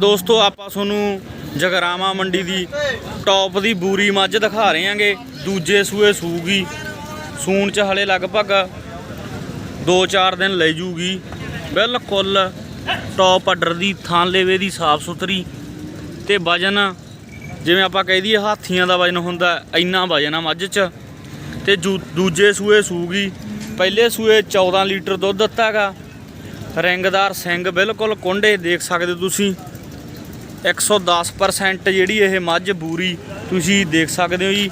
ਦੋਸਤੋ, ਆਪਾਂ ਤੁਹਾਨੂੰ ਜਗਰਾਮਾ ਮੰਡੀ ਦੀ ਟੌਪ ਦੀ ਬੂਰੀ ਮੱਝ ਦਿਖਾ ਰਹੇ ਹਾਂਗੇ ਦੂਜੇ ਸੂਏ ਸੂਗੀ। ਸੂਣ ਚ ਹਲੇ ਲਗਭਗ 2-4 ਦਿਨ ਲੈ ਜੂਗੀ। ਬਿਲਕੁਲ ਟੌਪ ਆਰਡਰ ਦੀ ਥਾਂ ਲੇਵੇ ਦੀ ਸਾਫ਼ ਸੁਥਰੀ। ਤੇ ਵਜਨ ਜਿਵੇਂ ਆਪਾਂ ਕਹਿ ਦਈਏ, ਹਾਥੀਆਂ ਦਾ ਵਜਨ ਹੁੰਦਾ ਇੰਨਾ ਵਜਨ ਆ ਮੱਝ ਚ। ਤੇ ਜੂ- ਦੂਜੇ ਸੂਏ ਸੂਗੀ। ਪਹਿਲੇ ਸੂਏ 14 ਲੀਟਰ ਦੁੱਧ ਦਿੱਤਾਗਾ ਰਿੰਗਦਾਰ ਸਿੰਘ ਬਿਲਕੁਲ ਕੁੰਡੇ ਦੇਖ ਸਕਦੇ ਹੋ ਤੁਸੀਂ। 110% ਜਿਹੜੀ ਇਹ ਮੱਝ ਬੂਰੀ ਤੁਸੀਂ ਦੇਖ ਸਕਦੇ ਹੋ ਜੀ।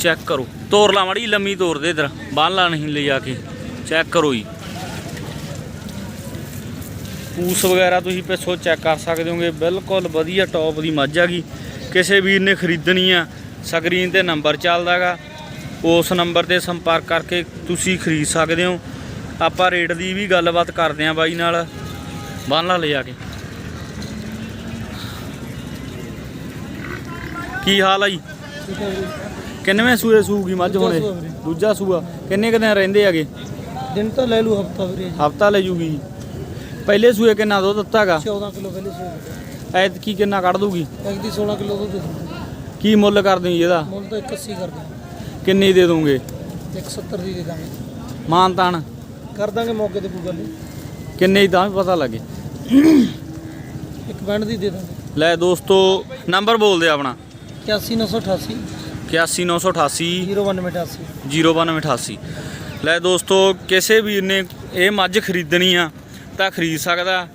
ਚੈੱਕ ਕਰੋ। ਤੋਰ ਲਾ ਮੜੀ ਲੰਮੀ ਤੋਰ ਦੇ ਇਧਰ। ਬੰਨ ਲਾ ਨਹੀਂ ਲੈ ਜਾ ਕੇ। ਚੈੱਕ ਕਰੋ ਜੀ। ਪੂਸ ਵਗੈਰਾ ਤੁਸੀਂ ਪਿੱਛੋਂ ਚੈੱਕ ਕਰ ਸਕਦੇ ਹੋਗੇ। ਬਿਲਕੁਲ ਵਧੀਆ ਟੌਪ ਦੀ ਮੱਝ ਹੈਗੀ ਕਿਸੇ ਵੀਰ ਨੇ ਖਰੀਦਣੀ ਆ, ਸਕਰੀਨ ਤੇ ਨੰਬਰ ਚੱਲਦਾਗਾ। ਉਸ ਨੰਬਰ ਤੇ ਸੰਪਰਕ ਕਰਕੇ ਤੁਸੀਂ ਖਰੀਦ ਸਕਦੇ ਹੋ। ਆਪਾਂ ਰੇਟ ਦੀ ਵੀ ਗੱਲਬਾਤ ਕਰਦੇ ਆਂ ਬਾਈ ਨਾਲ। ਬੰਨ ਲਾ ਲੈ ਜਾ ਕੇ। ਕੀ ਹਾਲ ਆ ਜੀ? ਹੈ ਕਿੰਨਵੇਂ ਸੂਏ ਸੂਗੀ ਮੱਝ ਹੁਣੇ। ਦੂਜਾ ਸੂਆ। ਕਿੰਨੇ ਕੁ ਦਿਨ ਰਹਿੰਦੇ ਹੈਗੇ? ਦਿਨ ਤਾਂ ਲੈ ਲੂ ਹਫਤਾ ਵੀਰੇ। ਹਫਤਾ ਲੈ ਜੂਗੀ ਜੀ। ਪਹਿਲੇ ਸੂਏ ਕਿੰਨਾ ਦੁੱਧ ਦਿੱਤਾਗਾ 14 ਕਿਲੋ ਪਹਿਲੇ ਸੂਏ ਐਤ ਕੀ ਕਿੰਨਾ ਕੱਢ ਦੂਗੀ ਇੱਕ ਦੀ 16 ਕਿਲੋ ਦੁੱਧ ਦੇ ਕੀ ਮੁੱਲ ਕਰਦੇ ਜੀ ਇਹਦਾ? ਮੁੱਲ ਤਾਂ 180 ਕਰਦੇ ਕਿੰਨੀ ਦੇ ਦੋਗੇ 170 ਦੀ ਦੇ ਦਾਂਗੇ। ਮਾਨ ਤਾਨ। ਕਰ ਦਾਂਗੇ ਮੌਕੇ ਤੇ ਕੋਈ ਗੱਲ ਨਹੀਂ। ਕਿੰਨੇ ਦੀ ਤਾਂ ਪਤਾ ਲੱਗੇ। ਇੱਕ ਬੈਂਡ ਦੀ ਦੇ ਦਾਂਗੇ। ਲੈ ਦੋਸਤੋ ਨੰਬਰ ਬੋਲਦੇ ਆਪਣਾ। 81988 81988 0188 09288 ਲੈ ਦੋਸਤੋ ਕਿਸੇ ਵੀਰ ਨੇ ਇਹ ਮੱਝ ਖਰੀਦਣੀ ਆ ਤਾਂ ਖਰੀਦ ਸਕਦਾ।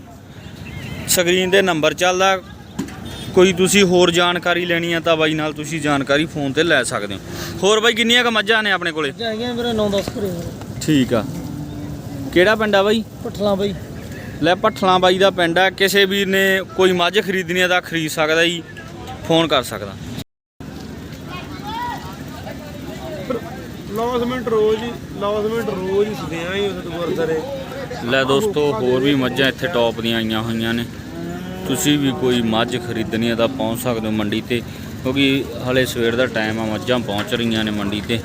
ਸਕਰੀਨ ਦੇ ਨੰਬਰ ਚੱਲਦਾ। ਕੋਈ ਤੁਸੀਂ ਹੋਰ ਜਾਣਕਾਰੀ ਲੈਣੀ ਆ ਤਾਂ ਬਾਈ ਨਾਲ ਤੁਸੀਂ ਜਾਣਕਾਰੀ ਫੋਨ ਤੇ ਲੈ ਸਕਦੇ ਹੋ। ਹੋਰ ਬਾਈ ਕਿੰਨੀਆਂ ਕ ਮੱਝਾਂ ਨੇ ਆਪਣੇ ਕੋਲੇ? ਜਾਈਆਂ ਮੇਰਾ 9-10 ਘਰੇ ਠੀਕ ਆ। ਕਿਹੜਾ ਪਿੰਡ ਆ ਬਾਈ? ਪਠਲਾ ਬਾਈ। ਲੈ ਭੱਠਲਾਂ ਬਾਈ ਦਾ ਪਿੰਡ ਆ। ਕਿਸੇ ਵੀਰ ਨੇ ਕੋਈ ਮੱਝ ਖਰੀਦਣੀ ਆ ਤਾਂ ਖਰੀਦ ਸਕਦਾ ਜੀ। ਫੋਨ ਕਰ ਸਕਦਾ। ਲੌਸਮੈਂਟ ਰੋਜ਼ ਹੀ ਲੌਸਮੈਂਟ ਰੋਜ਼ ਹੀ ਸੁਦੇ ਹੀ ਉਸ ਗੁਰਦਾਰੇ ਲੈ ਦੋਸਤੋ, ਹੋਰ ਵੀ ਮੱਝਾਂ ਇੱਥੇ ਟੌਪ ਦੀਆਂ ਆਈਆਂ ਹੋਈਆਂ ਨੇ। ਤੁਸੀਂ ਵੀ ਕੋਈ ਮੱਝ ਖਰੀਦਣੀ ਹੈ ਤਾਂ ਪਹੁੰਚ ਸਕਦੇ ਹੋ ਮੰਡੀ ਤੇ, ਕਿਉਂਕਿ ਹਲੇ ਸਵੇਰ ਦਾ ਟਾਈਮ ਆ, ਮੱਝਾਂ ਪਹੁੰਚ ਰਹੀਆਂ ਨੇ ਮੰਡੀ ਤੇ।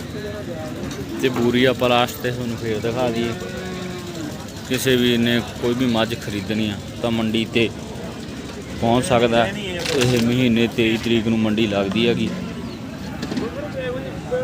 ਤੇ ਬੂਰੀ ਆਪਾਂ ਲਾਸਟ ਤੇ ਤੁਹਾਨੂੰ ਫੇਰ ਦਿਖਾ ਦਈਏ। ਕਿਸੇ ਵੀ ਨੇ ਕੋਈ ਵੀ ਮੱਝ ਖਰੀਦਣੀ ਆ ਤਾਂ ਮੰਡੀ ਤੇ ਪਹੁੰਚ ਸਕਦਾ। ਇਹ ਮਹੀਨੇ 23 ਤਰੀਕ ਨੂੰ ਮੰਡੀ ਲੱਗਦੀ ਹੈਗੀ ਬਾਬੇ ਚਾਮਲੇ ਨੂੰ ਦੇਖਾਂ ਲੱਗਦਾ ਉਹ ਜਿਹਦੇ ਨੂੰ ਕਿ ਇਹ ਕੰਮ ਜੇ ਫੋਨ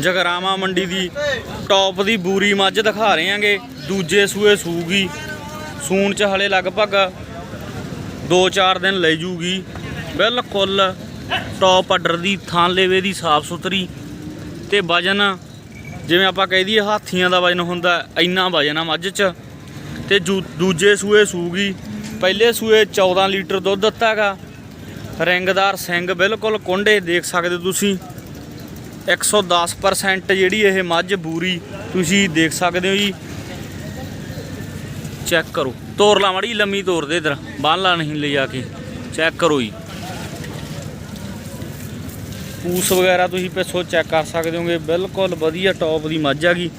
ਜਗਰਾਮਾ ਮੰਡੀ ਦੀ ਟੌਪ ਦੀ ਬੂਰੀ ਮੱਝ ਦਿਖਾ ਰਹੇ ਹਾਂਗੇ। ਦੂਜੇ ਸੂਏ ਸੂਗੀ। ਸੂਣ ਚ ਹਲੇ ਲਗਭਗ 2-4 ਦਿਨ ਲੈ ਜੂਗੀ। ਬਿਲਕੁਲ ਟੌਪ ਆਰਡਰ ਦੀ ਥਾਂ ਲੇਵੇ ਦੀ ਸਾਫ਼ ਸੁਥਰੀ। ਤੇ ਵਜਨ ਜਿਵੇਂ ਆਪਾਂ ਕਹਿ ਦਈਏ ਹਾਥੀਆਂ ਦਾ ਵਜਨ ਹੁੰਦਾ, ਇੰਨਾ ਵਜਨ ਆ ਮੱਝ ਚ। ਤੇ ਜੂ- ਦੂਜੇ ਸੂਏ ਸੂਗੀ। ਪਹਿਲੇ ਸੂਏ 14 ਲੀਟਰ ਦੁੱਧ ਦਿੱਤਾਗਾ ਰਿੰਗਦਾਰ ਸਿੰਘ ਬਿਲਕੁਲ ਕੁੰਡੇ ਦੇਖ ਸਕਦੇ ਹੋ ਤੁਸੀਂ। 110% ਜਿਹੜੀ ਇਹ ਮੱਝ ਬੂਰੀ ਤੁਸੀਂ ਦੇਖ ਸਕਦੇ ਹੋ ਜੀ। ਚੈੱਕ ਕਰੋ। ਤੋਰ ਲਾ ਮੜੀ ਲੰਮੀ ਤੋਰ ਦੇ ਇਧਰ। ਬੰਨ ਲਾ ਨਹੀਂ ਲੈ ਜਾ ਕੇ। ਚੈੱਕ ਕਰੋ ਜੀ। ਪੂਸ ਵਗੈਰਾ ਤੁਸੀਂ ਪਿੱਛੋਂ ਚੈੱਕ ਕਰ ਸਕਦੇ ਹੋਗੇ। ਬਿਲਕੁਲ ਵਧੀਆ ਟੌਪ ਦੀ ਮੱਝ ਹੈਗੀ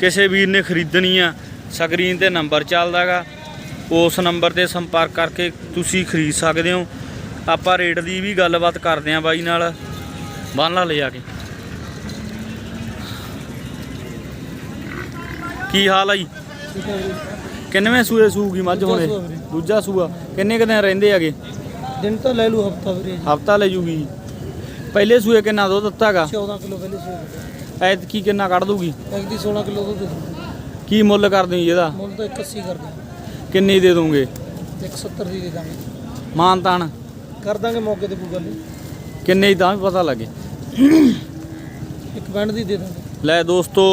ਕਿਸੇ ਵੀਰ ਨੇ ਖਰੀਦਣੀ ਆ, ਸਕਰੀਨ ਤੇ ਨੰਬਰ ਚੱਲਦਾਗਾ ਉਸ ਨੰਬਰ ਤੇ ਸੰਪਰਕ ਕਰਕੇ ਤੁਸੀਂ ਖਰੀਦ ਸਕਦੇ ਹੋ। ਆਪਾਂ ਰੇਟ ਦੀ ਵੀ ਗੱਲਬਾਤ ਕਰਦੇ ਆਂ ਬਾਈ ਨਾਲ। ਬੰਨ ਲਾ ਲੈ ਜਾ ਕੇ। ਕੀ ਹਾਲ ਆ ਜੀ? ਕਿੰਨਵੇਂ ਸੂਏ ਸੂਗੀ ਮੱਝ ਹੁਣੇ। ਦੂਜਾ ਸੂਆ। ਕਿੰਨੇ ਕੁ ਦਿਨ ਰਹਿੰਦੇ ਹੈਗੇ? ਦਿਨ ਤਾਂ ਲੈ ਲੂ ਹਫਤਾ ਵੀਰੇ ਹਫਤਾ ਲੈ ਜੂਗੀ। ਪਹਿਲੇ ਸੂਏ ਕਿੰਨਾ ਦੁੱਧ ਦਿੱਤਾਗਾ? 14 ਕਿਲੋ ਪਹਿਲੇ ਸੂਏ ਐਤ ਕੀ ਕਿੰਨਾ ਕੱਢ ਦੂਗੀ ਦੀ 16 ਕਿਲੋ ਦੁੱਧ ਦੇ ਕੀ ਮੁੱਲ ਕਰਦੇ ਜੀ ਇਹਦਾ? ਮੁੱਲ ਤਾਂ 180 ਕਰਦੇ ਕਿੰਨੀ ਦੇ ਦੋਗੇ? 170 ਦੀ ਦੇ ਦਾਂਗੇ। ਮਾਨ ਤਾਨ। ਕਰ ਦਾਂਗੇ ਮੌਕੇ ਤੇ ਕੋਈ ਗੱਲ ਕਿੰਨੇ ਦੀ ਵੀ ਪਤਾ ਲੱਗੇ। ਇੱਕ ਬੈਂਡ ਦੀ ਦੇ ਦਾਂਗੇ। ਲੈ ਦੋਸਤੋ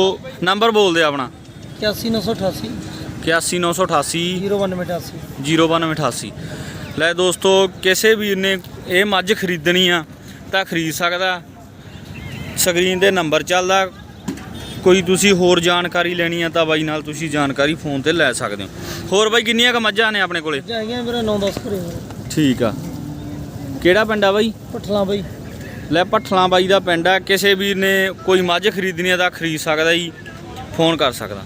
ਨੰਬਰ ਬੋਲਦੇ ਆਪਣਾ। 81988 81988 0188 09288 ਲੈ ਦੋਸਤੋ ਕਿਸੇ ਵੀਰ ਨੇ ਇਹ ਮੱਝ ਖਰੀਦਣੀ ਆ ਤਾਂ ਖਰੀਦ ਸਕਦਾ। ਸਕਰੀਨ ਦੇ ਨੰਬਰ ਚੱਲਦਾ। ਕੋਈ ਤੁਸੀਂ ਹੋਰ ਜਾਣਕਾਰੀ ਲੈਣੀ ਆ ਤਾਂ ਬਾਈ ਨਾਲ ਤੁਸੀਂ ਜਾਣਕਾਰੀ ਫੋਨ ਤੇ ਲੈ ਸਕਦੇ ਹੋ। ਹੋਰ ਬਾਈ ਕਿੰਨੀਆਂ ਕ ਮੱਝਾਂ ਨੇ ਆਪਣੇ ਕੋਲੇ? ਜਾਈਆਂ ਮੇਰਾ 9-10 ਘਰੇ ਠੀਕ ਆ। ਕਿਹੜਾ ਪਿੰਡ ਆ ਬਾਈ? ਪਠਲਾ ਬਾਈ। ਲੈ ਭੱਠਲਾਂ ਬਾਈ ਦਾ ਪਿੰਡ ਆ। ਕਿਸੇ ਵੀਰ ਨੇ ਕੋਈ ਮੱਝ ਖਰੀਦਣੀ ਆ ਤਾਂ ਖਰੀਦ ਸਕਦਾ ਜੀ। ਫੋਨ ਕਰ ਸਕਦਾ।